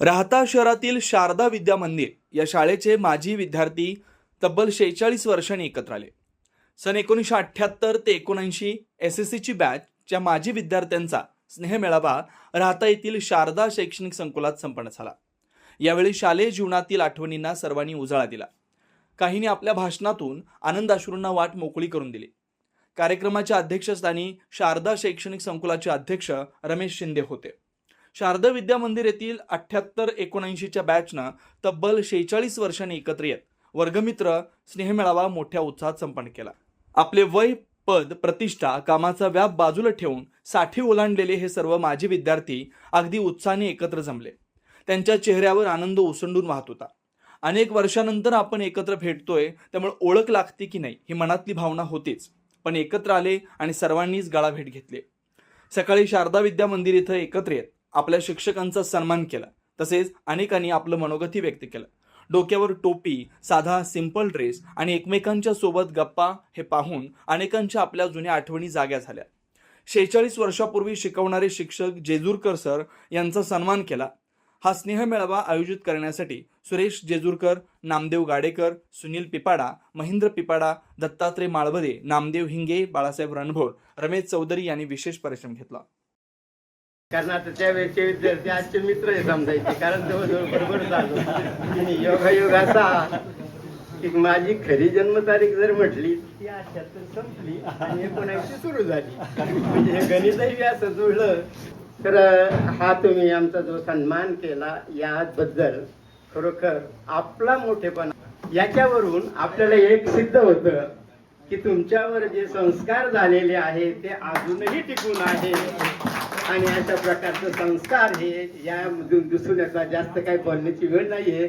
राहता शहरातील शारदा विद्या मंदिर या शाळेचे माजी विद्यार्थी तब्बल शेहेचाळीस वर्षांनी एकत्र आले. सन एकोणीसशे अठ्ठ्याहत्तर ते एकोणऐंशी एस एस सीची बॅचच्या माजी विद्यार्थ्यांचा स्नेहमेळावा राहता येथील शारदा शैक्षणिक संकुलात संपन्न झाला. यावेळी शालेय जीवनातील आठवणींना सर्वांनी उजाळा दिला. काहींनी आपल्या भाषणातून आनंदाश्रूंना वाट मोकळी करून दिली. कार्यक्रमाच्या अध्यक्षस्थानी शारदा शैक्षणिक संकुलाचे अध्यक्ष रमेश शिंदे होते. शारदा विद्या मंदिर येथील अठ्ठ्याहत्तर एकोणऐंशीच्या बॅचनं तब्बल शेहेचाळीस वर्षांनी एकत्र येत. वर्गमित्र स्नेहमेळावा मोठ्या उत्साहात संपन्न केला. आपले वय पद प्रतिष्ठा कामाचा व्याप बाजूला ठेवून साठी ओलांडलेले हे सर्व माजी विद्यार्थी अगदी उत्साहाने एकत्र जमले. त्यांच्या चेहऱ्यावर आनंद ओसंडून वाहत होता. अनेक वर्षानंतर आपण एकत्र भेटतोय त्यामुळे ओळख लागते की नाही ही मनातली भावना होतीच. पण एकत्र आले आणि सर्वांनीच गाळाभेट घेतली. सकाळी शारदा विद्या मंदिर इथं एकत्र येत. आपल्या शिक्षकांचा सन्मान केला. तसेच अनेकांनी आपलं मनोगती व्यक्त केलं. डोक्यावर टोपी साधा सिंपल ड्रेस आणि एकमेकांच्या सोबत गप्पा हे पाहून अनेकांच्या आपल्या जुन्या आठवणी जाग्या झाल्या. शेहेचाळीस वर्षापूर्वी शिकवणारे शिक्षक जेजूरकर सर यांचा सन्मान केला. हा स्नेहमेळावा आयोजित करण्यासाठी सुरेश जेजूरकर नामदेव गाडेकर सुनील पिपाडा महेंद्र पिपाडा दत्तात्रय माळवदे नामदेव हिंगे बाळासाहेब रणभोळ रमेश चौधरी यांनी विशेष परिश्रम घेतला. कारण आता त्यावेळेचे विद्यार्थी आजचे मित्र हे समजायचे कारण जवळजवळ बरोबर झालो योगायोग असा की माझी खरी जन्मतारीख जर म्हटली ती अठ्याहत्तर संपली आणि एकोणऐंशी सुरू झाली. म्हणजे हे गणितही असं जुळलं. तर हा तुम्ही आमचा जो सन्मान केला याबद्दल खरोखर आपला मोठेपणा. याच्यावरून आपल्याला एक सिद्ध होतं की तुमच्यावर जे संस्कार झालेले आहेत ते अजूनही टिकून आहे आणि अशा प्रकारचे संस्कार हे यामधून दिसून येतात. जास्त काही बोलण्याची वेळ नाहीये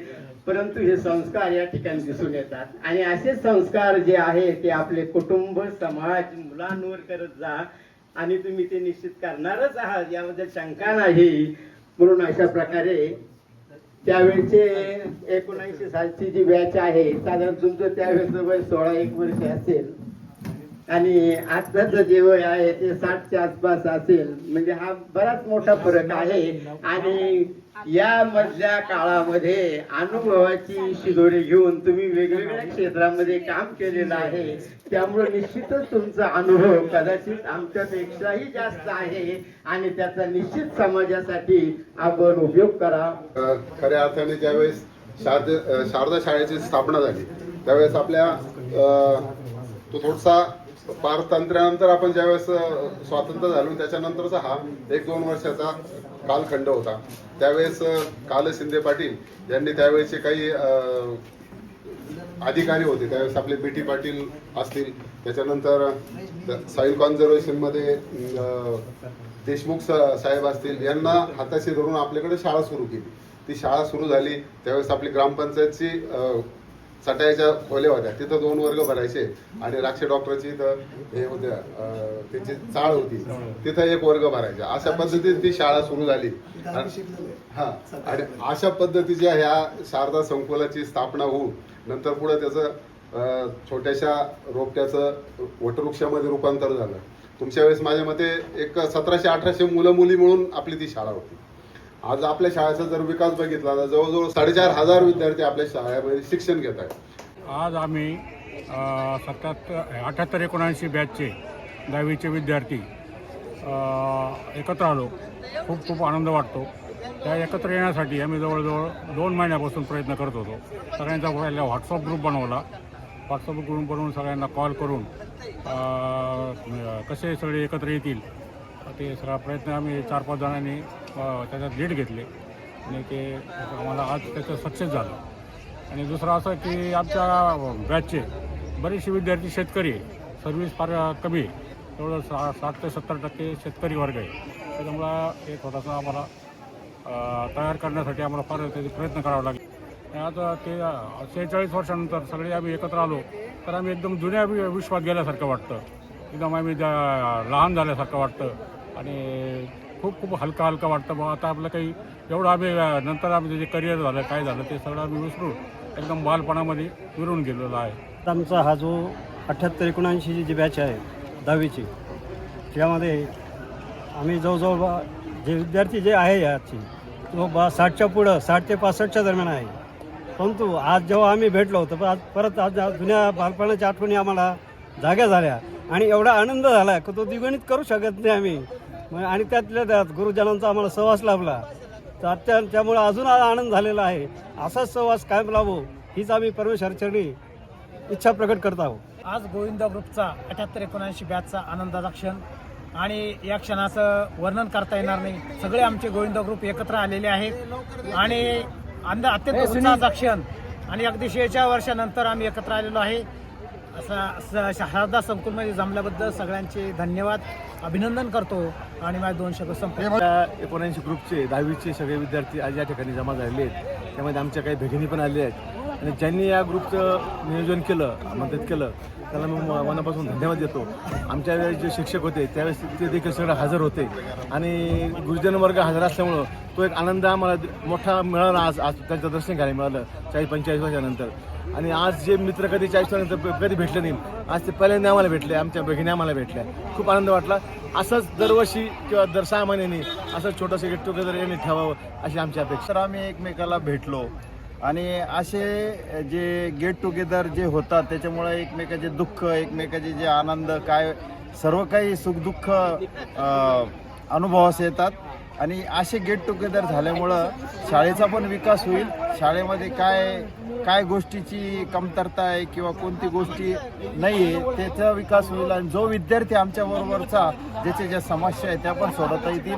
परंतु हे संस्कार या ठिकाणी दिसून येतात. आणि असे संस्कार जे आहे ते आपले कुटुंब समाज मुलांवर करत जा आणि तुम्ही ते निश्चित करणारच आहात याबद्दल शंका नाही. म्हणून अशा प्रकारे त्यावेळचे एकोणऐंशी सालची जी बॅच आहे साधारण तुमचं त्यावेळेस वय सोळा एक वर्ष असेल. आणि आताच जे वय आहे ते साठच्या आसपास असेल म्हणजे हा बराच मोठा फरक आहे. आणि या मधल्या काळामध्ये अनुभवाची शिदोरी घेऊन तुम्ही वेगवेगळ्या क्षेत्रामध्ये काम केलेलं आहे. त्यामुळे निश्चितच तुमचा अनुभव कदाचित आमच्यापेक्षाही जास्त आहे आणि त्याचा निश्चित समाजासाठी आपण उपयोग करा. खऱ्या अर्थाने ज्यावेळेस शारद शाळेची स्थापना झाली त्यावेळेस आपल्या तो थोडासा पारतंत्र्यानंतर आपण ज्यावेळेस स्वातंत्र्य झालो त्याच्यानंतरचा हा एक दोन वर्षाचा कालखंड होता. त्यावेळेस काल शिंदे पाटील यांनी त्यावेळेचे काही अधिकारी होते. त्यावेळेस आपले बी टी पाटील असतील. त्याच्यानंतर सॉईल कॉन्झर्वेशनमध्ये देशमुख स- साहेब असतील. यांना हाताशी धरून आपल्याकडे शाळा सुरू केली. ती शाळा सुरू झाली. त्यावेळेस आपली ग्रामपंचायतची अं, चटाईच्या खोल्या होत्या. तिथं दोन वर्ग भरायचे. आणि राक्षे डॉक्टरची इथं हे होत्या. त्याची चाळ होती. तिथं एक वर्ग भरायचा. अशा पद्धतीने ती शाळा सुरू झाली. हा. आणि अशा पद्धतीच्या ह्या शारदा संकुलाची स्थापना होऊन नंतर पुढे त्याचं छोट्याशा रोपट्याचं वटवृक्षामध्ये रूपांतर झालं. तुमच्या वेळेस माझ्या मते एक सतराशे अठराशे मुलं मुली मिळून आपली ती शाळा होती. आज आपल्या शाळेचा जर विकास बघितला तर जवळजवळ साडेचार हजार विद्यार्थी आपल्या शाळेमध्ये शिक्षण घेत आहेत. आज आम्ही सत्याहत्तर अठ्याहत्तर एकोणऐंशी बॅचचे दहावीचे विद्यार्थी एकत्र आलो. खूप खूप आनंद वाटतो. त्या एकत्र येण्यासाठी आम्ही जवळजवळ दोन महिन्यापासून प्रयत्न करत होतो. सगळ्यांचा पहिला व्हॉट्सअप ग्रुप बनवला. व्हॉट्सअप ग्रुप बनवून सगळ्यांना कॉल करून कसे सगळे एकत्र येतील ते सगळा प्रयत्न आम्ही चार पाच जणांनी त्याच्यात लीड घेतले. आणि ते आम्हाला आज त्याचं सक्सेस झालं. आणि दुसरं असं की आमच्या बॅचचे बरेचसे विद्यार्थी शेतकरी आहे सर्व्हिस फार कमी आहे. तेवढं सा साठ ते सत्तर टक्के शेतकरी वर्ग आहे. त्याच्यामुळं एक थोडासा आम्हाला तयार करण्यासाठी आम्हाला फार त्याचे प्रयत्न करावे लागले. आणि आता ते शेहेचाळीस वर्षानंतर सगळे आम्ही एकत्र आलो तर आम्ही एकदम जुन्या विश्वात गेल्यासारखं वाटतं. एकदम आम्ही ज्या लहान झाल्यासारखं वाटतं. आणि खूप खूप हलका हलका वाटतं बा आता आपलं काही एवढं आम्ही नंतर आम्ही जे करिअर झालं काय झालं ते सगळं आम्ही विसरून एकदम बालपणामध्ये विरून गेलेलो आहे. आमचा हा जो अठ्ठ्याहत्तर एकोणऐंशीची जी बॅच आहे दहावीची त्यामध्ये आम्ही जवळजवळ बा- जे विद्यार्थी जे आहे याची तो बा साठच्या पुढं साठ ते पासष्टच्या दरम्यान आहे. परंतु आज जेव्हा आम्ही भेटलो होतो पण आज परत आज जुन्या बालपणाच्या आठवणी आम्हाला जाग्या झाल्या. आणि एवढा आनंद झाला की तो द्विगुणित करू शकत नाही आम्ही. मग आणि त्यातल्या त्यात गुरुजनांचा आम्हाला सहवास लाभला. तर त्या त्यामुळे अजून आज आनंद झालेला आहे. असाच सहवास कायम लाभो हीच आम्ही परमेश्वरचरणी इच्छा प्रकट करत आहोत. आज गोविंद ग्रुपचा अठ्याहत्तर एकोणऐंशी बॅचचा आनंदाचा क्षण. आणि या क्षणाचं वर्णन करता येणार नाही. सगळे आमचे गोविंद ग्रुप एकत्र आलेले आहेत. आणि अंद अत्यंत उत्साहाचा क्षण. आणि अगदी शेच्या वर्षानंतर आम्ही एकत्र आलेलो आहे. असा शारदा संकुलमध्ये म्हणजे जमल्याबद्दल सगळ्यांचे धन्यवाद. अभिनंदन करतो आणि माझे दोन शब्द संपले. एकोणऐंशी ग्रुपचे दहावीचे सगळे विद्यार्थी आज या ठिकाणी जमा झालेले आहेत. त्यामध्ये आमच्या काही भगिनी पण आलेल्या आहेत. आणि ज्यांनी या ग्रुपचं नियोजन केलं आमंत्रित केलं त्याला मी म- मनापासून धन्यवाद देतो. आमच्या वेळेस जे शिक्षक होते त्यावेळेस ते देखील सगळं हजर होते. आणि गुरुजन वर्ग हजर असल्यामुळं तो एक आनंद आम्हाला मोठा मिळाला आज आज त्यांचं दर्शन घ्यायला मिळालं चाळीस पंचेचाळीस वर्षानंतर. आणि आज जे मित्र कधी चाळीस कधी भेटले नाही आज ते पहिल्यांदा आम्हाला भेटले आमच्या बहिणी आम्हाला भेटल्या. खूप आनंद वाटला. असंच दरवर्षी किंवा दर सहा महिन्यांनी असंच छोटंसं गेट टुगेदर यांनी ठेवावं अशी आमची अपेक्षा. तर आम्ही एकमेकाला भेटलो. आणि असे जे गेट टुगेदर जे होतात त्याच्यामुळे एकमेकाचे दुःख एकमेकाचे जे आनंद काय सर्व काही सुखदुःख अनुभवास येतात. आणि असे गेट टुगेदर झाल्यामुळं शाळेचा पण विकास होईल. शाळेमध्ये काय काय गोष्टीची कमतरता आहे किंवा कोणती गोष्टी नाही आहे त्याचा विकास होईल. आणि जो विद्यार्थी आमच्याबरोबरचा ज्याच्या ज्या समस्या आहेत त्या पण सोडवता येतील.